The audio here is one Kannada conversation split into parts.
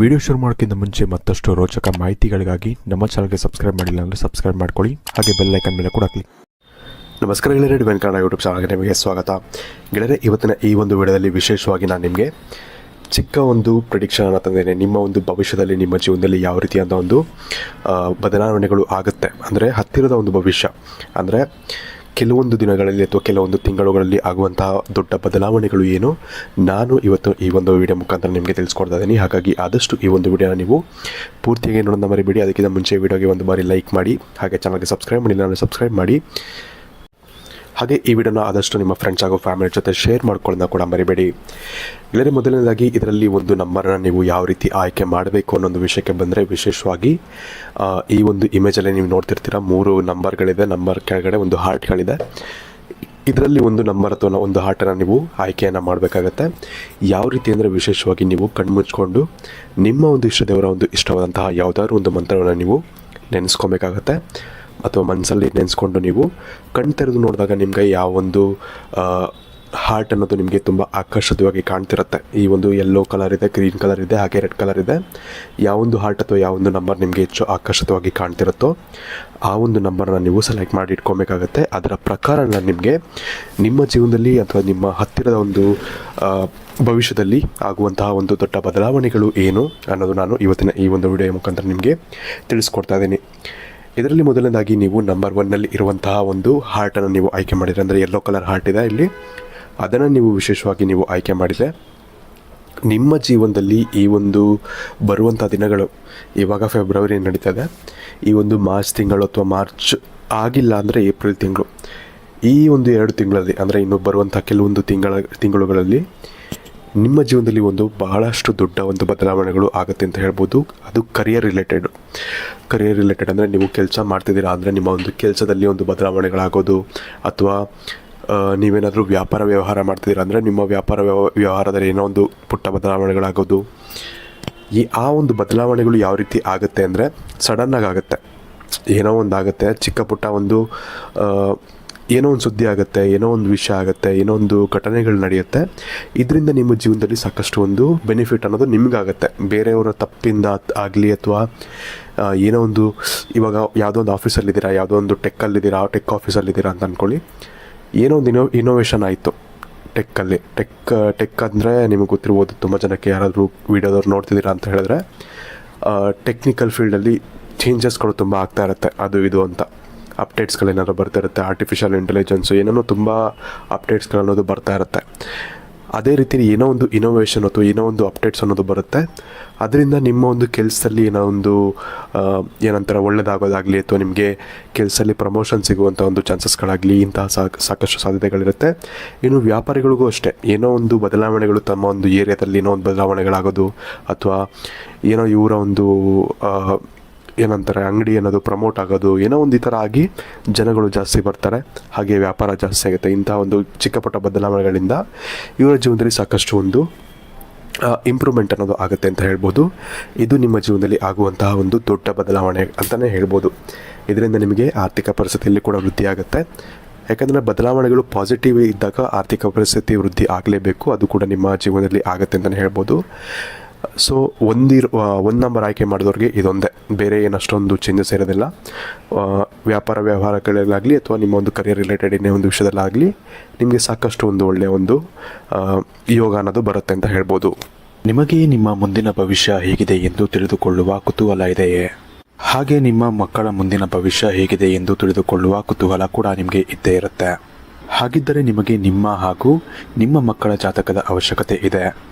ವಿಡಿಯೋ ಶುರು ಮಾಡೋಕ್ಕಿಂತ ಮುಂಚೆ ಮತ್ತಷ್ಟು ರೋಚಕ ಮಾಹಿತಿಗಳಿಗಾಗಿ ನಮ್ಮ ಚಾನಲ್ಗೆ ಸಬ್ಸ್ಕ್ರೈಬ್ ಮಾಡಿಲ್ಲ ಅಂದರೆ ಸಬ್ಸ್ಕ್ರೈಬ್ ಮಾಡ್ಕೊಳ್ಳಿ. ಹಾಗೆ ಬೆಲ್ ಐಕನ್ ಮೇಲೆ ಕೂಡ ಕ್ಲಿಕ್. ನಮಸ್ಕಾರ ಗೆಳೆಯರೆ ಡಿವೈನ್ ಕನ್ನಡ ಯೂಟ್ಯೂಬ್ ಚಾನಲ್ಗೆ ನಿಮಗೆ ಸ್ವಾಗತ. ಗೆಳೆಯರೆ, ಇವತ್ತಿನ ಈ ಒಂದು ವಿಡಿಯೋದಲ್ಲಿ ವಿಶೇಷವಾಗಿ ನಾನು ನಿಮಗೆ ಚಿಕ್ಕ ಒಂದು ಪ್ರಿಡಿಕ್ಷನ್ ತಂದೇನೆ ನಿಮ್ಮ ಒಂದು ಭವಿಷ್ಯದಲ್ಲಿ, ನಿಮ್ಮ ಜೀವನದಲ್ಲಿ ಯಾವ ರೀತಿಯಾದ ಒಂದು ಬದಲಾವಣೆಗಳು ಆಗುತ್ತೆ. ಅಂದರೆ ಹತ್ತಿರದ ಒಂದು ಭವಿಷ್ಯ. ಅಂದರೆ ಕೆಲವೊಂದು ದಿನಗಳಲ್ಲಿ ಅಥವಾ ಕೆಲವೊಂದು ತಿಂಗಳುಗಳಲ್ಲಿ ಆಗುವಂತಹ ದೊಡ್ಡ ಬದಲಾವಣೆಗಳು ಏನು? ನಾನು ಇವತ್ತು ಈ ಒಂದು ವಿಡಿಯೋ ಮುಖಾಂತರ ನಿಮಗೆ ತಿಳಿಸ್ಕೊಡ್ತಾ ಇದ್ದೀನಿ. ಹಾಗಾಗಿ ಆದಷ್ಟು ಈ ಒಂದು ವಿಡಿಯೋನ ನೀವು ಪೂರ್ತಿಯಾಗಿ ನೋಡೋಣ ಮರಿಬೇಡಿ. ಅದಕ್ಕಿಂತ ಮುಂಚೆ ವಿಡಿಯೋಗೆ ಒಂದು ಬಾರಿ ಲೈಕ್ ಮಾಡಿ, ಹಾಗೆ ಚಾನಲ್ಗೆ ಸಬ್ಸ್ಕ್ರೈಬ್ ಮಾಡಿ ನಾನು ಸಬ್ಸ್ಕ್ರೈಬ್ ಮಾಡಿ. ಹಾಗೆ ಈ ವಿಡಿಯೋನ ಆದಷ್ಟು ನಿಮ್ಮ ಫ್ರೆಂಡ್ಸ್ ಹಾಗೂ ಫ್ಯಾಮಿಲಿ ಜೊತೆ ಶೇರ್ ಮಾಡ್ಕೊಳ್ಳೋದನ್ನ ಕೂಡ ಮರಿಬೇಡಿ. ಇಲ್ಲದೆ ಮೊದಲನೇದಾಗಿ ಇದರಲ್ಲಿ ಒಂದು ನಂಬರನ್ನು ನೀವು ಯಾವ ರೀತಿ ಆಯ್ಕೆ ಮಾಡಬೇಕು ಅನ್ನೋ ಒಂದು ವಿಷಯಕ್ಕೆ ಬಂದರೆ ವಿಶೇಷವಾಗಿ ಈ ಒಂದು ಇಮೇಜಲ್ಲಿ ನೀವು ನೋಡ್ತಿರ್ತೀರ, ಮೂರು ನಂಬರ್ಗಳಿದೆ ನಂಬರ್ ಕೆಳಗಡೆ ಒಂದು ಹಾರ್ಟ್ಗಳಿದೆ ಇದರಲ್ಲಿ ಒಂದು ನಂಬರ್ ಅಥವಾ ಒಂದು ಹಾರ್ಟನ್ನು ನೀವು ಆಯ್ಕೆಯನ್ನು ಮಾಡಬೇಕಾಗತ್ತೆ. ಯಾವ ರೀತಿ ಅಂದರೆ ವಿಶೇಷವಾಗಿ ನೀವು ಕಣ್ಮುಚ್ಕೊಂಡು ನಿಮ್ಮ ಒಂದು ಇಷ್ಟದೇವರ ಒಂದು ಇಷ್ಟವಾದಂತಹ ಯಾವುದಾದ್ರು ಒಂದು ಮಂತ್ರವನ್ನು ನೀವು ನೆನೆಸ್ಕೊಬೇಕಾಗತ್ತೆ. ಅಥವಾ ಮನಸ್ಸಲ್ಲಿ ನೆನೆಸ್ಕೊಂಡು ನೀವು ಕಣ್ ತೆರೆದು ನೋಡಿದಾಗ ನಿಮಗೆ ಯಾವ ಒಂದು ಹಾರ್ಟ್ ಅನ್ನೋದು ನಿಮಗೆ ತುಂಬ ಆಕರ್ಷಿತವಾಗಿ ಕಾಣ್ತಿರುತ್ತೆ. ಈ ಒಂದು ಯೆಲ್ಲೋ ಕಲರ್ ಇದೆ ಗ್ರೀನ್ ಕಲರ್ ಇದೆ, ಹಾಗೆ ರೆಡ್ ಕಲರ್ ಇದೆ. ಯಾವೊಂದು ಹಾರ್ಟ್ ಅಥವಾ ಯಾವೊಂದು ನಂಬರ್ ನಿಮಗೆ ಹೆಚ್ಚು ಆಕರ್ಷಿತವಾಗಿ ಕಾಣ್ತಿರುತ್ತೋ, ಆ ಒಂದು ನಂಬರ್ನ ನೀವು ಸೆಲೆಕ್ಟ್ ಮಾಡಿ ಇಟ್ಕೊಬೇಕಾಗತ್ತೆ. ಅದರ ಪ್ರಕಾರ ನಾನು ನಿಮಗೆ ನಿಮ್ಮ ಜೀವನದಲ್ಲಿ ಅಥವಾ ನಿಮ್ಮ ಹತ್ತಿರದ ಒಂದು ಭವಿಷ್ಯದಲ್ಲಿ ಆಗುವಂತಹ ಒಂದು ದೊಡ್ಡ ಬದಲಾವಣೆಗಳು ಏನು ಅನ್ನೋದು ನಾನು ಇವತ್ತಿನ ಈ ಒಂದು ವಿಡಿಯೋ ಮುಖಾಂತರ ನಿಮಗೆ ತಿಳಿಸ್ಕೊಡ್ತಾ ಇದ್ದೀನಿ. ಇದರಲ್ಲಿ ಮೊದಲನೇದಾಗಿ ನೀವು ನಂಬರ್ ಒನ್ನಲ್ಲಿ ಇರುವಂತಹ ಒಂದು ಹಾರ್ಟನ್ನು ನೀವು ಆಯ್ಕೆ ಮಾಡಿದರೆ, ಅಂದರೆ ಯೆಲ್ಲೋ ಕಲರ್ ಹಾರ್ಟ್ ಇದೆ ಇಲ್ಲಿ. ಅದನ್ನು ನೀವು ವಿಶೇಷವಾಗಿ ನೀವು ಆಯ್ಕೆ ಮಾಡಿದೆ ನಿಮ್ಮ ಜೀವನದಲ್ಲಿ ಈ ಒಂದು ಬರುವಂಥ ದಿನಗಳು, ಇವಾಗ ಫೆಬ್ರವರಿ ನಡೀತದೆ. ಈ ಒಂದು ಮಾರ್ಚ್ ತಿಂಗಳು ಅಥವಾ ಮಾರ್ಚ್ ಆಗಿಲ್ಲ ಅಂದರೆ ಏಪ್ರಿಲ್ ತಿಂಗಳು. ಈ ಒಂದು ಎರಡು ತಿಂಗಳಲ್ಲಿ, ಅಂದರೆ ಇನ್ನು ಬರುವಂಥ ಕೆಲವೊಂದು ತಿಂಗಳ, ತಿಂಗಳುಗಳಲ್ಲಿ ನಿಮ್ಮ ಜೀವನದಲ್ಲಿ ಒಂದು ಬಹಳಷ್ಟು ದೊಡ್ಡ ಒಂದು ಬದಲಾವಣೆಗಳು ಆಗುತ್ತೆ ಅಂತ ಹೇಳ್ಬೋದು. ಅದು ಕರಿಯರ್ ರಿಲೇಟೆಡ್ ಕರಿಯರ್ ರಿಲೇಟೆಡ್ ಅಂದರೆ ನೀವು ಕೆಲಸ ಮಾಡ್ತಿದ್ದೀರಾ ಅಂದರೆ ನಿಮ್ಮ ಒಂದು ಕೆಲಸದಲ್ಲಿ ಒಂದು ಬದಲಾವಣೆಗಳಾಗೋದು ಅಥವಾ ನೀವೇನಾದರೂ ವ್ಯಾಪಾರ ವ್ಯವಹಾರ ಮಾಡ್ತಿದ್ದೀರಾ ಅಂದರೆ ನಿಮ್ಮ ವ್ಯಾಪಾರ ವ್ಯವ, ವ್ಯವಹಾರದಲ್ಲಿ ಏನೋ ಒಂದು ಪುಟ್ಟ ಬದಲಾವಣೆಗಳಾಗೋದು. ಈ, ಆ ಒಂದು ಬದಲಾವಣೆಗಳು ಯಾವ ರೀತಿ ಆಗುತ್ತೆ ಅಂದರೆ ಸಡನ್ನಾಗಿ ಆಗುತ್ತೆ. ಏನೋ ಒಂದು ಆಗುತ್ತೆ ಚಿಕ್ಕ ಪುಟ್ಟ ಒಂದು ಏನೋ ಒಂದು ಸುದ್ದಿ ಆಗುತ್ತೆ, ಏನೋ ಒಂದು ವಿಷಯ ಆಗುತ್ತೆ, ಏನೋ ಒಂದು ಘಟನೆಗಳು ನಡೆಯುತ್ತೆ. ಇದರಿಂದ ನಿಮ್ಮ ಜೀವನದಲ್ಲಿ ಸಾಕಷ್ಟು ಒಂದು ಬೆನಿಫಿಟ್ ಅನ್ನೋದು ನಿಮಗಾಗುತ್ತೆ. ಬೇರೆಯವರ ತಪ್ಪಿಂದ ಆಗಲಿ ಅಥವಾ ಏನೋ ಒಂದು ಇವಾಗ ಯಾವುದೋ ಒಂದು ಆಫೀಸಲ್ಲಿದ್ದೀರಾ ಯಾವುದೋ ಒಂದು ಟೆಕ್ಕಲ್ಲಿದ್ದೀರಾ ಟೆಕ್ ಆಫೀಸಲ್ಲಿದ್ದೀರಾ ಅಂತ ಅಂದ್ಕೊಳ್ಳಿ ಏನೋ ಒಂದು ಇನೋ ಇನೋವೇಷನ್ ಆಯಿತು ಟೆಕ್ಕಲ್ಲಿ ಟೆಕ್ ಟೆಕ್ ಅಂದರೆ ನಿಮಗೆ ಗೊತ್ತಿರ್ಬೋದು ತುಂಬ ಜನಕ್ಕೆ ಯಾರಾದರೂ ವೀಡಿಯೋದವ್ರು ನೋಡ್ತಿದ್ದೀರಾ ಅಂತ ಹೇಳಿದ್ರೆ ಟೆಕ್ನಿಕಲ್ ಫೀಲ್ಡಲ್ಲಿ ಚೇಂಜಸ್ಗಳು ತುಂಬ ಆಗ್ತಾ ಇರುತ್ತೆ. ಅದು, ಇದು ಅಂತ. ಅಪ್ಡೇಟ್ಸ್ಗಳೇನಾದ್ರು ಬರ್ತಾ ಇರುತ್ತೆ ಆರ್ಟಿಫಿಷಿಯಲ್ ಇಂಟೆಲಿಜೆನ್ಸು ಏನೇನೋ ತುಂಬ ಅಪ್ಡೇಟ್ಸ್ಗಳನ್ನೋದು ಬರ್ತಾ ಇರುತ್ತೆ. ಅದೇ ರೀತಿ ಏನೋ ಒಂದು ಇನೋವೇಷನ್ ಅಥವಾ ಏನೋ ಒಂದು ಅಪ್ಡೇಟ್ಸ್ ಅನ್ನೋದು ಬರುತ್ತೆ. ಅದರಿಂದ ನಿಮ್ಮ ಒಂದು ಕೆಲಸದಲ್ಲಿ ಏನೋ ಒಂದು ಏನಂತಾರೆ ಒಳ್ಳೆಯದಾಗೋದಾಗಲಿ ಅಥವಾ ನಿಮಗೆ ಕೆಲಸದಲ್ಲಿ ಪ್ರಮೋಷನ್ ಸಿಗುವಂಥ ಒಂದು ಚಾನ್ಸಸ್ಗಳಾಗಲಿ ಇಂತಹ ಸಾಕ್ ಸಾಕಷ್ಟು ಸಾಧ್ಯತೆಗಳಿರುತ್ತೆ. ಇನ್ನು ವ್ಯಾಪಾರಿಗಳಿಗೂ ಅಷ್ಟೇ. ಏನೋ ಒಂದು ಬದಲಾವಣೆಗಳು ತಮ್ಮ ಒಂದು ಏರಿಯಾದಲ್ಲಿ ಏನೋ ಒಂದು ಬದಲಾವಣೆಗಳಾಗೋದು ಅಥವಾ ಏನೋ ಇವರ ಒಂದು ಏನಂತಾರೆ, ಅಂಗಡಿ ಅನ್ನೋದು ಪ್ರಮೋಟ್ ಆಗೋದು, ಏನೋ ಒಂದು ಈ ಥರ ಆಗಿ ಜನಗಳು ಜಾಸ್ತಿ ಬರ್ತಾರೆ. ಹಾಗೆ ವ್ಯಾಪಾರ ಜಾಸ್ತಿ ಆಗುತ್ತೆ. ಇಂತಹ ಒಂದು ಚಿಕ್ಕ ಪುಟ್ಟ ಬದಲಾವಣೆಗಳಿಂದ ಇವರ ಜೀವನದಲ್ಲಿ ಸಾಕಷ್ಟು ಒಂದು ಇಂಪ್ರೂವ್ಮೆಂಟ್ ಅನ್ನೋದು ಆಗುತ್ತೆ ಅಂತ ಹೇಳ್ಬೋದು. ಇದು ನಿಮ್ಮ ಜೀವನದಲ್ಲಿ ಆಗುವಂತಹ ಒಂದು ದೊಡ್ಡ ಬದಲಾವಣೆ ಅಂತಲೇ ಹೇಳ್ಬೋದು. ಇದರಿಂದ ನಿಮಗೆ ಆರ್ಥಿಕ ಪರಿಸ್ಥಿತಿಯಲ್ಲಿ ಕೂಡ ವೃದ್ಧಿ ಆಗುತ್ತೆ. ಯಾಕಂದರೆ ಬದಲಾವಣೆಗಳು ಪಾಸಿಟಿವ್ ಇದ್ದಾಗ ಆರ್ಥಿಕ ಪರಿಸ್ಥಿತಿ ವೃದ್ಧಿ ಆಗಲೇಬೇಕು. ಅದು ಕೂಡ ನಿಮ್ಮ ಜೀವನದಲ್ಲಿ ಆಗುತ್ತೆ ಅಂತಲೇ ಹೇಳ್ಬೋದು. ಸೊ ಒಂದಿರ್ ಒಂದು ನಂಬರ್ ಆಯ್ಕೆ ಮಾಡಿದವ್ರಿಗೆ ಇದೊಂದೇ. ಬೇರೆ ಏನಷ್ಟೊಂದು ಚೇಂಜಸ್ ಇರೋದಿಲ್ಲ. ವ್ಯಾಪಾರ, ವ್ಯವಹಾರಗಳಲ್ಲಾಗಲಿ ಅಥವಾ ನಿಮ್ಮ ಒಂದು ಕರಿಯರ್ ರಿಲೇಟೆಡ್ ಇನ್ನೇ ಒಂದು ವಿಷಯದಲ್ಲಾಗಲಿ ನಿಮಗೆ ಸಾಕಷ್ಟು ಒಂದು ಒಳ್ಳೆಯ ಒಂದು ಯೋಗ ಅನ್ನೋದು ಬರುತ್ತೆ ಅಂತ ಹೇಳ್ಬೋದು. ನಿಮಗೆ ನಿಮ್ಮ ಮುಂದಿನ ಭವಿಷ್ಯ ಹೇಗಿದೆ ಎಂದು ತಿಳಿದುಕೊಳ್ಳುವ ಕುತೂಹಲ ಇದೆಯೇ? ಹಾಗೆ ನಿಮ್ಮ ಮಕ್ಕಳ ಮುಂದಿನ ಭವಿಷ್ಯ ಹೇಗಿದೆ ಎಂದು ತಿಳಿದುಕೊಳ್ಳುವ ಕುತೂಹಲ ಕೂಡ ನಿಮಗೆ ಇದ್ದೇ ಇರುತ್ತೆ. ಹಾಗಿದ್ದರೆ ನಿಮಗೆ ನಿಮ್ಮ ಹಾಗೂ ನಿಮ್ಮ ಮಕ್ಕಳ ಜಾತಕದ ಅವಶ್ಯಕತೆ ಇದೆ.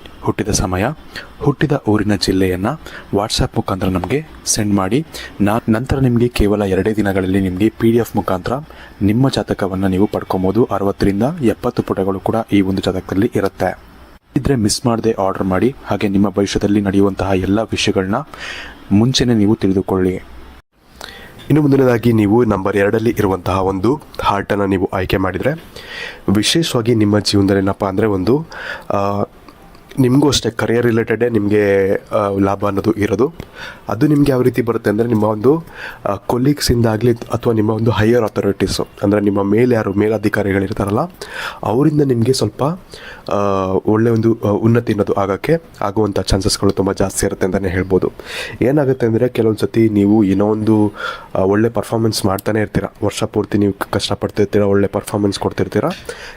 ಹುಟ್ಟಿದ ಸಮಯ, ಹುಟ್ಟಿದ ಊರಿನ ಜಿಲ್ಲೆಯನ್ನು ವಾಟ್ಸಪ್ ಮುಖಾಂತರ ನಮಗೆ ಸೆಂಡ್ ಮಾಡಿ. ನಾ ನಂತರ ನಿಮಗೆ ಕೇವಲ ಎರಡೇ ದಿನಗಳಲ್ಲಿ ನಿಮಗೆ ಪಿ ಡಿ ಎಫ್ ಮುಖಾಂತರ ನಿಮ್ಮ ಜಾತಕವನ್ನು ನೀವು ಪಡ್ಕೊಬೋದು. ಅರವತ್ತರಿಂದ ಎಪ್ಪತ್ತು ಪುಟಗಳು ಕೂಡ ಈ ಒಂದು ಜಾತಕದಲ್ಲಿ ಇರುತ್ತೆ. ಇದ್ರೆ ಮಿಸ್ ಮಾಡದೆ ಆರ್ಡರ್ ಮಾಡಿ. ಹಾಗೆ ನಿಮ್ಮ ಭವಿಷ್ಯದಲ್ಲಿ ನಡೆಯುವಂತಹ ಎಲ್ಲ ವಿಷಯಗಳನ್ನ ಮುಂಚೆನೇ ನೀವು ತಿಳಿದುಕೊಳ್ಳಿ. ಇನ್ನು ಮುಂದಿನದಾಗಿ ನೀವು ನಂಬರ್ ಎರಡಲ್ಲಿ ಇರುವಂತಹ ಒಂದು ಹಾರ್ಟನ್ನು ನೀವು ಆಯ್ಕೆ ಮಾಡಿದರೆ, ವಿಶೇಷವಾಗಿ ನಿಮ್ಮ ಜೀವನದಲ್ಲಿ ಏನಪ್ಪ ಅಂದರೆ ಒಂದು ನಿಮಗೂ ಅಷ್ಟೇ ಕರಿಯರ್ ರಿಲೇಟೆಡೇ ನಿಮಗೆ ಲಾಭ ಅನ್ನೋದು ಇರೋದು. ಅದು ನಿಮಗೆ ಯಾವ ರೀತಿ ಬರುತ್ತೆ ಅಂದರೆ ನಿಮ್ಮ ಒಂದು ಕೊಲೀಗ್ಸಿಂದಾಗಲಿ ಅಥವಾ ನಿಮ್ಮ ಒಂದು ಹೈಯರ್ ಅಥಾರಿಟೀಸು ಅಂದರೆ ನಿಮ್ಮ ಮೇಲೆ ಯಾರು ಮೇಲಧಿಕಾರಿಗಳಿರ್ತಾರಲ್ಲ, ಅವರಿಂದ ನಿಮಗೆ ಸ್ವಲ್ಪ ಒಳ್ಳೆಯ ಒಳ್ಳೆ ಒಂದು ಉನ್ನತಿ ಅನ್ನೋದು ಆಗೋಕ್ಕೆ ಆಗುವಂಥ ಚಾನ್ಸಸ್ಗಳು ತುಂಬ ಜಾಸ್ತಿ ಇರುತ್ತೆ ಅಂತಲೇ ಹೇಳ್ಬೋದು. ಏನಾಗುತ್ತೆ ಅಂದರೆ ಕೆಲವೊಂದು ಸತಿ ನೀವು ಏನೋ ಒಂದು ಒಳ್ಳೆ ಪರ್ಫಾರ್ಮೆನ್ಸ್ ಮಾಡ್ತಾನೆ ಇರ್ತೀರ. ವರ್ಷ ಪೂರ್ತಿ ನೀವು ಕಷ್ಟಪಡ್ತಿರ್ತೀರ, ಒಳ್ಳೆ ಪರ್ಫಾರ್ಮೆನ್ಸ್ ಕೊಡ್ತಿರ್ತೀರ.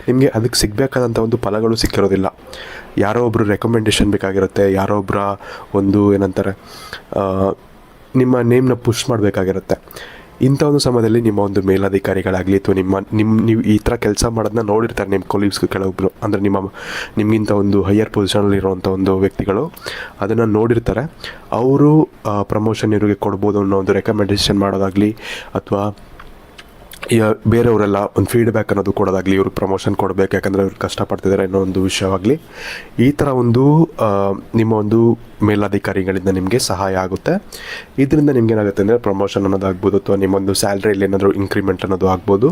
ನಿಮಗೆ ಅದಕ್ಕೆ ಸಿಗಬೇಕಾದಂಥ ಒಂದು ಫಲಗಳು ಸಿಕ್ಕಿರೋದಿಲ್ಲ. ಯಾರೋ ಒಬ್ಬರು ರೆಕಮೆಂಡೇಷನ್ ಬೇಕಾಗಿರುತ್ತೆ, ಯಾರೋ ಒಬ್ಬರ ಒಂದು ಏನಂತಾರೆ ನಿಮ್ಮ ನೇಮ್ನ ಪುಷ್ ಮಾಡಬೇಕಾಗಿರುತ್ತೆ. ಇಂಥ ಒಂದು ಸಮಯದಲ್ಲಿ ನಿಮ್ಮ ಒಂದು ಮೇಲಾಧಿಕಾರಿಗಳಾಗಲಿ ಅಥವಾ ನಿಮ್ಮ ನಿಮ್ಮ ನೀವು ಈ ಥರ ಕೆಲಸ ಮಾಡೋದನ್ನ ನೋಡಿರ್ತಾರೆ ನಿಮ್ಮ ಕೊಲೀಗ್ಸ್ ಕೆಲವೊಬ್ಬರು ಅಂದರೆ ನಿಮ್ಮ, ನಿಮಗಿಂತ ಒಂದು ಹೈಯರ್ ಪೊಸಿಷನಲ್ಲಿ ಇರುವಂಥ ಒಂದು ವ್ಯಕ್ತಿಗಳು ಅದನ್ನು ನೋಡಿರ್ತಾರೆ. ಅವರು ಪ್ರಮೋಷನ್ ಇವರಿಗೆ ಕೊಡ್ಬೋದು ಅನ್ನೋ ಒಂದು ರೆಕಮೆಂಡೇಷನ್ ಮಾಡೋದಾಗಲಿ ಅಥವಾ ಬೇರೆಯವರೆಲ್ಲ ಒಂದು ಫೀಡ್ಬ್ಯಾಕ್ ಅನ್ನೋದು ಕೊಡೋದಾಗಲಿ ಇವ್ರಿಗೆ ಪ್ರಮೋಷನ್ ಕೊಡಬೇಕು, ಯಾಕಂದರೆ ಇವ್ರು ಕಷ್ಟಪಡ್ತಿದ್ದಾರೆ ಅನ್ನೋ ಒಂದು ವಿಷಯವಾಗಲಿ. ಈ ಥರ ಒಂದು ನಿಮ್ಮ ಒಂದು ಮೇಲಧಿಕಾರಿಗಳಿಂದ ನಿಮಗೆ ಸಹಾಯ ಆಗುತ್ತೆ. ಇದರಿಂದ ನಿಮ್ಗೆ ಏನಾಗುತ್ತೆ ಅಂದರೆ ಪ್ರಮೋಷನ್ ಅನ್ನೋದು ಆಗ್ಬೋದು ಅಥವಾ ನಿಮ್ಮೊಂದು ಸ್ಯಾಲ್ರಿಯಲ್ಲಿ ಏನಾದರೂ ಇನ್ಕ್ರಿಮೆಂಟ್ ಅನ್ನೋದು ಆಗ್ಬೋದು.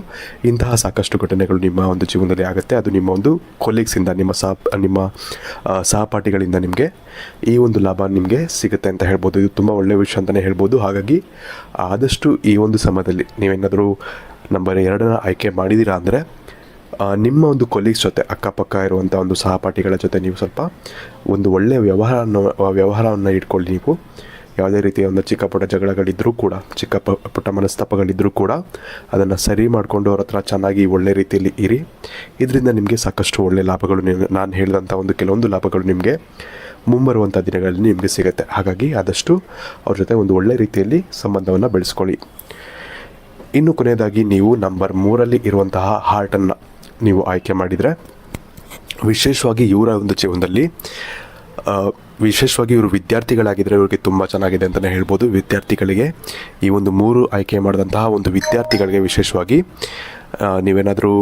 ಇಂತಹ ಸಾಕಷ್ಟು ಘಟನೆಗಳು ನಿಮ್ಮ ಒಂದು ಜೀವನದಲ್ಲಿ ಆಗುತ್ತೆ. ಅದು ನಿಮ್ಮ ಒಂದು ಕೊಲೀಗ್ಸಿಂದ ನಿಮ್ಮ ಸಹ, ನಿಮ್ಮ ಸಹಪಾಠಿಗಳಿಂದ ನಿಮಗೆ ಈ ಒಂದು ಲಾಭ ನಿಮಗೆ ಸಿಗುತ್ತೆ ಅಂತ ಹೇಳ್ಬೋದು. ಇದು ತುಂಬ ಒಳ್ಳೆಯ ವಿಷಯ ಅಂತಲೇ ಹೇಳ್ಬೋದು. ಹಾಗಾಗಿ ಆದಷ್ಟು ಈ ಒಂದು ಸಮಯದಲ್ಲಿ ನೀವೇನಾದರೂ ನಂಬರ್ ಎರಡನ್ನ ಆಯ್ಕೆ ಮಾಡಿದ್ದೀರಾ ಅಂದರೆ ನಿಮ್ಮ ಒಂದು ಕೊಲೀಗ್ಸ್ ಜೊತೆ, ಅಕ್ಕಪಕ್ಕ ಇರುವಂಥ ಒಂದು ಸಹಪಾಠಿಗಳ ಜೊತೆ ನೀವು ಸ್ವಲ್ಪ ಒಂದು ಒಳ್ಳೆಯ ವ್ಯವಹಾರವನ್ನು ವ್ಯವಹಾರವನ್ನು ಇಟ್ಕೊಳ್ಳಿ ನೀವು. ಯಾವುದೇ ರೀತಿಯ ಒಂದು ಚಿಕ್ಕ ಪುಟ್ಟ ಜಗಳಗಳಿದ್ದರೂ ಕೂಡ, ಚಿಕ್ಕ ಪ, ಪುಟ್ಟ ಮನಸ್ತಾಪಗಳಿದ್ದರೂ ಕೂಡ ಅದನ್ನು ಸರಿ ಮಾಡಿಕೊಂಡು ಅವ್ರ ಹತ್ರ ಚೆನ್ನಾಗಿ ಒಳ್ಳೆ ರೀತಿಯಲ್ಲಿ ಇರಿ. ಇದರಿಂದ ನಿಮಗೆ ಸಾಕಷ್ಟು ಒಳ್ಳೆಯ ಲಾಭಗಳು ನಾನು ಹೇಳಿದಂಥ ಒಂದು ಕೆಲವೊಂದು ಲಾಭಗಳು ನಿಮಗೆ ಮುಂಬರುವಂಥ ದಿನಗಳಲ್ಲಿ ನಿಮಗೆ ಸಿಗುತ್ತೆ. ಹಾಗಾಗಿ ಆದಷ್ಟು ಅವ್ರ ಜೊತೆ ಒಂದು ಒಳ್ಳೆ ರೀತಿಯಲ್ಲಿ ಸಂಬಂಧವನ್ನು ಬೆಳೆಸ್ಕೊಳ್ಳಿ. ಇನ್ನು ಕೊನೆಯದಾಗಿ ನೀವು ನಂಬರ್ ಮೂರಲ್ಲಿ ಇರುವಂತಹ ಹಾರ್ಟನ್ನು ನೀವು ಆಯ್ಕೆ ಮಾಡಿದರೆ, ವಿಶೇಷವಾಗಿ ಇವರ ಒಂದು ಜೀವನದಲ್ಲಿ ವಿಶೇಷವಾಗಿ ಇವರು ವಿದ್ಯಾರ್ಥಿಗಳಾಗಿದ್ದರೆ ಇವ್ರಿಗೆ ತುಂಬ ಚೆನ್ನಾಗಿದೆ ಅಂತಲೇ ಹೇಳ್ಬೋದು. ವಿದ್ಯಾರ್ಥಿಗಳಿಗೆ ಈ ಒಂದು ಮೂರು ಆಯ್ಕೆ ಮಾಡಿದಂತಹ ಒಂದು ವಿದ್ಯಾರ್ಥಿಗಳಿಗೆ ವಿಶೇಷವಾಗಿ ನೀವೇನಾದರೂ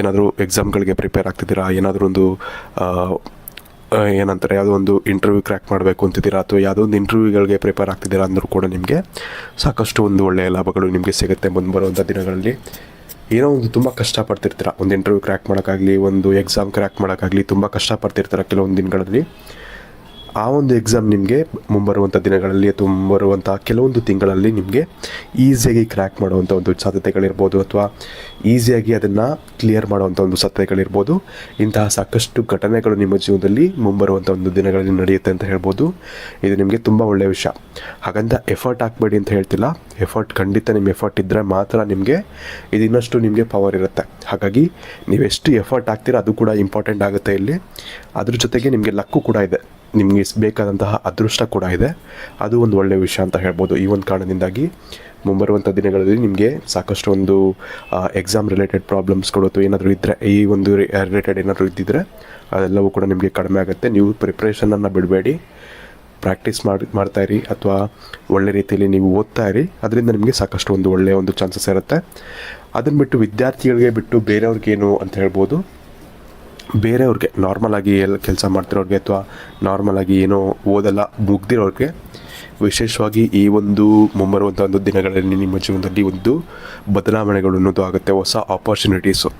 ಏನಾದರೂ ಎಕ್ಸಾಮ್ಗಳಿಗೆ ಪ್ರಿಪೇರ್ ಆಗ್ತಿದ್ದೀರಾ? ಏನಾದರೂ ಒಂದು ಏನಂತಾರೆ, ಯಾವುದೋ ಒಂದು ಇಂಟರ್ವ್ಯೂ ಕ್ರ್ಯಾಕ್ ಮಾಡಬೇಕು ಅಂತಿದ್ದೀರಾ? ಅಥವಾ ಯಾವುದೋ ಒಂದು ಇಂಟರ್ವ್ಯೂಗಳಿಗೆ ಪ್ರಿಪೇರ್ ಆಗ್ತಿದ್ದೀರಾ ಅಂದರೂ ಕೂಡ ನಿಮಗೆ ಸಾಕಷ್ಟು ಒಂದು ಒಳ್ಳೆಯ ಲಾಭಗಳು ನಿಮಗೆ ಸಿಗುತ್ತೆ ಮುಂದೆ ಬರುವಂಥ ದಿನಗಳಲ್ಲಿ. ಏನೋ ಒಂದು ತುಂಬ ಕಷ್ಟಪಡ್ತಿರ್ತೀರ. ಒಂದು ಇಂಟರ್ವ್ಯೂ ಕ್ರ್ಯಾಕ್ ಮಾಡೋಕ್ಕಾಗಲಿ, ಒಂದು ಎಕ್ಸಾಮ್ ಕ್ರ್ಯಾಕ್ ಮಾಡೋಕ್ಕಾಗಲಿ ತುಂಬ ಕಷ್ಟಪಡ್ತಿರ್ತಾರೆ ಕೆಲವೊಂದು ದಿನಗಳಲ್ಲಿ. ಆ ಒಂದು ಎಕ್ಸಾಮ್ ನಿಮಗೆ ಮುಂಬರುವಂಥ ದಿನಗಳಲ್ಲಿ ಅಥವಾ ಮುಂಬರುವಂಥ ಕೆಲವೊಂದು ತಿಂಗಳಲ್ಲಿ ನಿಮಗೆ ಈಸಿಯಾಗಿ ಕ್ರ್ಯಾಕ್ ಮಾಡುವಂಥ ಒಂದು ಸಾಧ್ಯತೆಗಳಿರ್ಬೋದು ಅಥವಾ ಈಸಿಯಾಗಿ ಅದನ್ನು ಕ್ಲಿಯರ್ ಮಾಡುವಂಥ ಒಂದು ಸಾಧ್ಯತೆಗಳಿರ್ಬೋದು. ಇಂತಹ ಸಾಕಷ್ಟು ಘಟನೆಗಳು ನಿಮ್ಮ ಜೀವನದಲ್ಲಿ ಮುಂಬರುವಂಥ ಒಂದು ದಿನಗಳಲ್ಲಿ ನಡೆಯುತ್ತೆ ಅಂತ ಹೇಳ್ಬೋದು. ಇದು ನಿಮಗೆ ತುಂಬ ಒಳ್ಳೆಯ ವಿಷಯ. ಹಾಗಂತ ಎಫರ್ಟ್ ಹಾಕಬೇಡಿ ಅಂತ ಹೇಳ್ತಿಲ್ಲ. ಎಫರ್ಟ್ ಖಂಡಿತ ನಿಮ್ಮ ಎಫರ್ಟ್ ಇದ್ದರೆ ಮಾತ್ರ ನಿಮಗೆ ಇದು ಇನ್ನಷ್ಟು ನಿಮಗೆ ಪವರ್ ಇರುತ್ತೆ. ಹಾಗಾಗಿ ನೀವೆಷ್ಟು ಎಫರ್ಟ್ ಹಾಕ್ತೀರಾ ಅದು ಕೂಡ ಇಂಪಾರ್ಟೆಂಟ್ ಆಗುತ್ತೆ ಇಲ್ಲಿ. ಅದ್ರ ಜೊತೆಗೆ ನಿಮಗೆ ಲಕ್ಕು ಕೂಡ ಇದೆ. ನಿಮಗೆ ಬೇಕಾದಂತಹ ಅದೃಷ್ಟ ಕೂಡ ಇದೆ. ಅದು ಒಂದು ಒಳ್ಳೆಯ ವಿಷಯ ಅಂತ ಹೇಳ್ಬೋದು. ಈ ಒಂದು ಕಾರಣದಿಂದಾಗಿ ಮುಂಬರುವಂಥ ದಿನಗಳಲ್ಲಿ ನಿಮಗೆ ಸಾಕಷ್ಟು ಒಂದು ಎಕ್ಸಾಮ್ ರಿಲೇಟೆಡ್ ಪ್ರಾಬ್ಲಮ್ಸ್ಗಳು ಅಥವಾ ಏನಾದರೂ ಇದ್ದರೆ ಈ ಒಂದು ರಿಲೇಟೆಡ್ ಏನಾದರೂ ಇದ್ದಿದ್ದರೆ ಅದೆಲ್ಲವೂ ಕೂಡ ನಿಮಗೆ ಕಡಿಮೆ ಆಗುತ್ತೆ. ನೀವು ಪ್ರಿಪ್ರೇಷನನ್ನು ಬಿಡಬೇಡಿ. ಪ್ರಾಕ್ಟೀಸ್ ಮಾಡಿ, ಮಾಡ್ತಾ ಇರಿ ಅಥವಾ ಒಳ್ಳೆ ರೀತಿಯಲ್ಲಿ ನೀವು ಓದ್ತಾ ಇರಿ. ಅದರಿಂದ ನಿಮಗೆ ಸಾಕಷ್ಟು ಒಂದು ಒಳ್ಳೆಯ ಒಂದು ಚಾನ್ಸಸ್ ಇರುತ್ತೆ. ಅದನ್ನು ಬಿಟ್ಟು ವಿದ್ಯಾರ್ಥಿಗಳಿಗೆ ಬಿಟ್ಟು ಬೇರೆಯವ್ರಿಗೇನು ಅಂತ ಹೇಳ್ಬೋದು. ಬೇರೆಯವ್ರಿಗೆ ನಾರ್ಮಲಾಗಿ ಎಲ್ಲ ಕೆಲಸ ಮಾಡ್ತಿರೋರಿಗೆ ಅಥವಾ ನಾರ್ಮಲಾಗಿ ಏನೋ ಓದಲ್ಲ ಮುಗ್ದಿರೋರಿಗೆ, ವಿಶೇಷವಾಗಿ ಈ ಒಂದು ಮುಂಬರುವಂಥ ಒಂದು ದಿನಗಳಲ್ಲಿ ನಿಮ್ಮ ಜೀವನದಲ್ಲಿ ಒಂದು ಬದಲಾವಣೆಗಳು ಅನ್ನೋದು ಆಗುತ್ತೆ, ಹೊಸ ಆಪರ್ಚುನಿಟೀಸು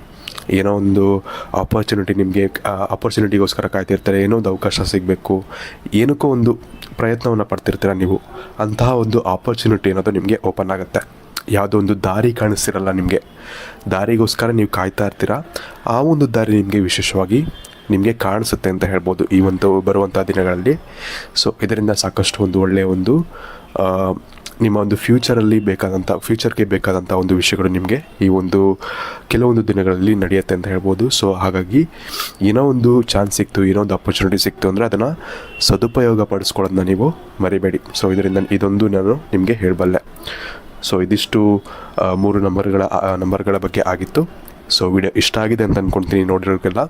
ಏನೋ ಒಂದು ಆಪರ್ಚುನಿಟಿ ನಿಮಗೆ ಆಪರ್ಚುನಿಟಿಗೋಸ್ಕರ ಕಾಯ್ತಿರ್ತಾರೆ, ಏನೋ ಒಂದು ಅವಕಾಶ ಸಿಗಬೇಕು, ಏನಕ್ಕೋ ಒಂದು ಪ್ರಯತ್ನವನ್ನು ಪಡ್ತಿರ್ತೀರ ನೀವು, ಅಂತಹ ಒಂದು ಆಪರ್ಚುನಿಟಿ ಅನ್ನೋದು ನಿಮಗೆ ಓಪನ್ ಆಗುತ್ತೆ. ಯಾವುದೋ ಒಂದು ದಾರಿ ಕಾಣಿಸ್ತಿರಲ್ಲ ನಿಮಗೆ. ದಾರಿಗೋಸ್ಕರ ನೀವು ಕಾಯ್ತಾ ಇರ್ತೀರ? ಆ ಒಂದು ದಾರಿ ನಿಮಗೆ ವಿಶೇಷವಾಗಿ ನಿಮಗೆ ಕಾಣಿಸುತ್ತೆ ಅಂತ ಹೇಳ್ಬೋದು ಈ ಒಂದು ಬರುವಂಥ ದಿನಗಳಲ್ಲಿ. ಸೊ ಇದರಿಂದ ಸಾಕಷ್ಟು ಒಂದು ಒಳ್ಳೆಯ ಒಂದು ನಿಮ್ಮ ಒಂದು ಫ್ಯೂಚರಲ್ಲಿ ಬೇಕಾದಂಥ, ಫ್ಯೂಚರ್ಗೆ ಬೇಕಾದಂಥ ಒಂದು ವಿಷಯಗಳು ನಿಮಗೆ ಈ ಒಂದು ಕೆಲವೊಂದು ದಿನಗಳಲ್ಲಿ ನಡೆಯುತ್ತೆ ಅಂತ ಹೇಳ್ಬೋದು. ಸೊ ಹಾಗಾಗಿ ಏನೋ ಒಂದು ಚಾನ್ಸ್ ಸಿಕ್ತು, ಏನೋ ಒಂದು ಅಪರ್ಚುನಿಟಿ ಸಿಕ್ತು ಅಂದರೆ ಅದನ್ನು ಸದುಪಯೋಗ ಪಡಿಸ್ಕೊಳ್ಳೋದನ್ನ ನೀವು ಮರಿಬೇಡಿ. ಸೊ ಇದರಿಂದ ಇದೊಂದು ನಾನು ನಿಮಗೆ ಹೇಳಬಲ್ಲೆ. ಸೊ ಇದಿಷ್ಟು ಮೂರು ನಂಬರ್ಗಳ ನಂಬರ್ಗಳ ಬಗ್ಗೆ ಆಗಿತ್ತು. ಸೊ ವಿಡಿಯೋ ಇಷ್ಟ ಆಗಿದೆ ಅಂತ ಅಂದ್ಕೊಳ್ತೀನಿ ನೋಡಿರೋಕ್ಕೆಲ್ಲ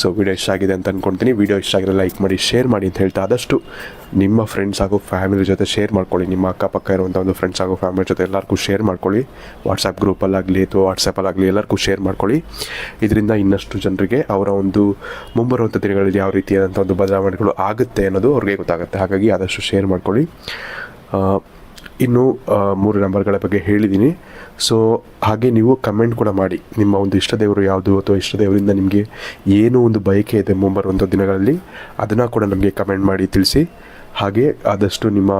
ಸೊ ವಿಡಿಯೋ ಇಷ್ಟ ಆಗಿದೆ ಅಂತ ಅಂದ್ಕೊಳ್ತೀನಿ ವಿಡಿಯೋ ಇಷ್ಟ ಆಗಿರೋ ಲೈಕ್ ಮಾಡಿ, ಶೇರ್ ಮಾಡಿ ಅಂತ ಹೇಳ್ತಾ ಆದಷ್ಟು ನಿಮ್ಮ ಫ್ರೆಂಡ್ಸ್ ಹಾಗೂ ಫ್ಯಾಮಿಲಿ ಜೊತೆ ಶೇರ್ ಮಾಡ್ಕೊಳ್ಳಿ. ನಿಮ್ಮ ಅಕ್ಕಪಕ್ಕ ಇರುವಂಥ ಒಂದು ಫ್ರೆಂಡ್ಸ್ ಹಾಗೂ ಫ್ಯಾಮಿಲಿ ಜೊತೆ ಎಲ್ಲರಿಗೂ ಶೇರ್ ಮಾಡ್ಕೊಳ್ಳಿ. ವಾಟ್ಸಪ್ ಗ್ರೂಪಲ್ಲಾಗಲಿ ಅಥವಾ ವಾಟ್ಸಪ್ಪಲ್ಲಾಗಲಿ ಎಲ್ಲರಿಗೂ ಶೇರ್ ಮಾಡ್ಕೊಳ್ಳಿ. ಇದರಿಂದ ಇನ್ನಷ್ಟು ಜನರಿಗೆ ಅವರ ಒಂದು ಮುಂಬರುವಂಥ ದಿನಗಳಲ್ಲಿ ಯಾವ ರೀತಿಯಾದಂಥ ಒಂದು ಬದಲಾವಣೆಗಳು ಆಗುತ್ತೆ ಅನ್ನೋದು ಅವ್ರಿಗೆ ಗೊತ್ತಾಗುತ್ತೆ. ಹಾಗಾಗಿ ಆದಷ್ಟು ಶೇರ್ ಮಾಡ್ಕೊಳ್ಳಿ. ಇನ್ನು ಮೂರು ನಂಬರ್ಗಳ ಬಗ್ಗೆ ಹೇಳಿದ್ದೀನಿ. ಸೊ ಹಾಗೆ ನೀವು ಕಮೆಂಟ್ ಕೂಡ ಮಾಡಿ. ನಿಮ್ಮ ಒಂದು ಇಷ್ಟ ದೇವರು ಯಾವುದು ಅಥವಾ ಇಷ್ಟ ದೇವರಿಂದ ನಿಮಗೆ ಏನು ಒಂದು ಬಯಕೆ ಇದೆ ಮುಂಬರುವಂಥ ದಿನಗಳಲ್ಲಿ, ಅದನ್ನು ಕೂಡ ನಮಗೆ ಕಮೆಂಟ್ ಮಾಡಿ ತಿಳಿಸಿ. ಹಾಗೆ ಆದಷ್ಟು ನಿಮ್ಮ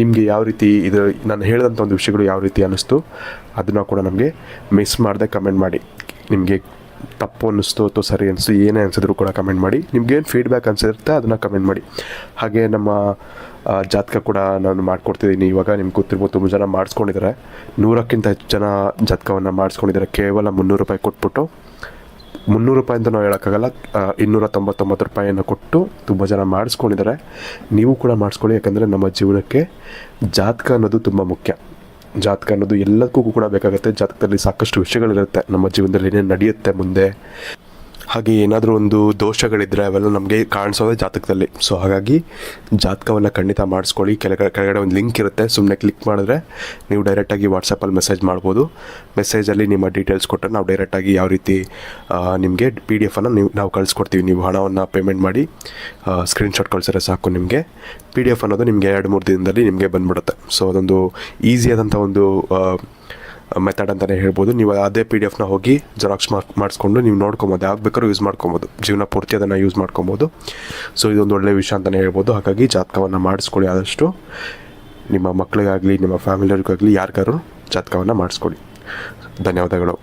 ನಿಮಗೆ ಯಾವ ರೀತಿ ಇದು, ನಾನು ಹೇಳಿದಂಥ ಒಂದು ವಿಷಯಗಳು ಯಾವ ರೀತಿ ಅನ್ನಿಸ್ತು, ಅದನ್ನು ಕೂಡ ನಮಗೆ ಮಿಸ್ ಮಾಡದೆ ಕಮೆಂಟ್ ಮಾಡಿ. ನಿಮಗೆ ತಪ್ಪು ಅನ್ನಿಸ್ತು ಅಥವಾ ಸರಿ ಅನಿಸ್ತು ಏನೇ ಅನಿಸಿದ್ರು ಕೂಡ ಕಮೆಂಟ್ ಮಾಡಿ. ನಿಮ್ಗೇನು ಫೀಡ್ಬ್ಯಾಕ್ ಅನಿಸಿರುತ್ತೆ ಅದನ್ನು ಕಮೆಂಟ್ ಮಾಡಿ. ಹಾಗೆ ನಮ್ಮ ಜಾತಕ ಕೂಡ ನಾನು ಮಾಡ್ಕೊಡ್ತಿದ್ದೀನಿ ಇವಾಗ ನಿಮ್ಗೆ ಗೊತ್ತಿರ್ಬೋದು ತುಂಬ ಜನ ಮಾಡಿಸ್ಕೊಂಡಿದ್ದಾರೆ ನೂರಕ್ಕಿಂತ ಹೆಚ್ಚು ಜನ ಜಾತಕವನ್ನು ಮಾಡಿಸ್ಕೊಂಡಿದ್ದಾರೆ ಕೇವಲ ಮುನ್ನೂರು ರೂಪಾಯಿ ಕೊಟ್ಬಿಟ್ಟು, ಮುನ್ನೂರು ರೂಪಾಯಿ ಅಂತ ನಾವು ಹೇಳೋಕ್ಕಾಗಲ್ಲ ಇನ್ನೂರ ತೊಂಬತ್ತೊಂಬತ್ತು ರೂಪಾಯಿಯನ್ನು ಕೊಟ್ಟು ತುಂಬ ಜನ ಮಾಡಿಸ್ಕೊಂಡಿದ್ದಾರೆ ನೀವು ಕೂಡ ಮಾಡಿಸ್ಕೊಳ್ಳಿ, ಯಾಕಂದರೆ ನಮ್ಮ ಜೀವನಕ್ಕೆ ಜಾತಕ ಅನ್ನೋದು ತುಂಬ ಮುಖ್ಯ. ಜಾತಕ ಅನ್ನೋದು ಎಲ್ಲದಕ್ಕೂ ಕೂಡ ಬೇಕಾಗುತ್ತೆ. ಜಾತಕದಲ್ಲಿ ಸಾಕಷ್ಟು ವಿಷಯಗಳಿರುತ್ತೆ. ನಮ್ಮ ಜೀವನದಲ್ಲಿ ಏನೇನು ನಡೆಯುತ್ತೆ ಮುಂದೆ. ಹಾಗೆ ಏನಾದರೂ ಒಂದು ದೋಷಗಳಿದ್ದರೆ ಅವೆಲ್ಲ ನಮಗೆ ಕಾಣಿಸೋದೇ ಜಾತಕದಲ್ಲಿ. ಸೊ ಹಾಗಾಗಿ ಜಾತಕವನ್ನು ಖಂಡಿತ ಮಾಡಿಸ್ಕೊಳ್ಳಿ. ಕೆಳಗಡೆ ಕೆಳಗಡೆ ಒಂದು ಲಿಂಕ್ ಇರುತ್ತೆ. ಸುಮ್ಮನೆ ಕ್ಲಿಕ್ ಮಾಡಿದ್ರೆ ನೀವು ಡೈರೆಕ್ಟಾಗಿ ವಾಟ್ಸಪ್ಪಲ್ಲಿ ಮೆಸೇಜ್ ಮಾಡ್ಬೋದು. ಮೆಸೇಜಲ್ಲಿ ನಿಮ್ಮ ಡೀಟೇಲ್ಸ್ ಕೊಟ್ಟರೆ ನಾವು ಡೈರೆಕ್ಟಾಗಿ ಯಾವ ರೀತಿ ನಿಮಗೆ ಪಿ ಡಿ ಎಫನ್ನು ನೀವು, ನಾವು ಕಳಿಸ್ಕೊಡ್ತೀವಿ. ನೀವು ಹಣವನ್ನು ಪೇಮೆಂಟ್ ಮಾಡಿ ಸ್ಕ್ರೀನ್ಶಾಟ್ ಕಳಿಸಿದ್ರೆ ಸಾಕು ನಿಮಗೆ. ಪಿ ಡಿ ಎಫ್ ಅನ್ನೋದು ನಿಮಗೆ ಎರಡು ಮೂರು ದಿನದಲ್ಲಿ ನಿಮಗೆ ಬಂದ್ಬಿಡುತ್ತೆ. ಸೊ ಅದೊಂದು ಈಸಿಯಾದಂಥ ಒಂದು ಮೆಥಡ್ ಅಂತಲೇ ಹೇಳ್ಬೋದು. ನೀವು ಅದೇ ಪಿ ಡಿ ಎಫ್ನ ಹೋಗಿ ಜೆರಾಕ್ಸ್ ಮಾರ್ಕ್ ಮಾಡಿಸ್ಕೊಂಡು ನೀವು ನೋಡ್ಕೊಬೋದು. ಯಾವಾಗ ಬೇಕಾದ್ರೂ ಯೂಸ್ ಮಾಡ್ಕೊಬೋದು. ಜೀವನ ಪೂರ್ತಿ ಅದನ್ನು ಯೂಸ್ ಮಾಡ್ಕೊಬೋದು. ಸೊ ಇದೊಂದು ಒಳ್ಳೆಯ ವಿಷಯ ಅಂತಲೇ ಹೇಳ್ಬೋದು. ಹಾಗಾಗಿ ಜಾತಕವನ್ನು ಮಾಡಿಸ್ಕೊಳ್ಳಿ ಆದಷ್ಟು. ನಿಮ್ಮ ಮಕ್ಕಳಿಗಾಗಲಿ ನಿಮ್ಮ ಫ್ಯಾಮಿಲಿಯವ್ರಿಗಾಗಲಿ ಯಾರಿಗಾರು ಜಾತಕವನ್ನು ಮಾಡಿಸ್ಕೊಳ್ಳಿ. ಧನ್ಯವಾದಗಳು.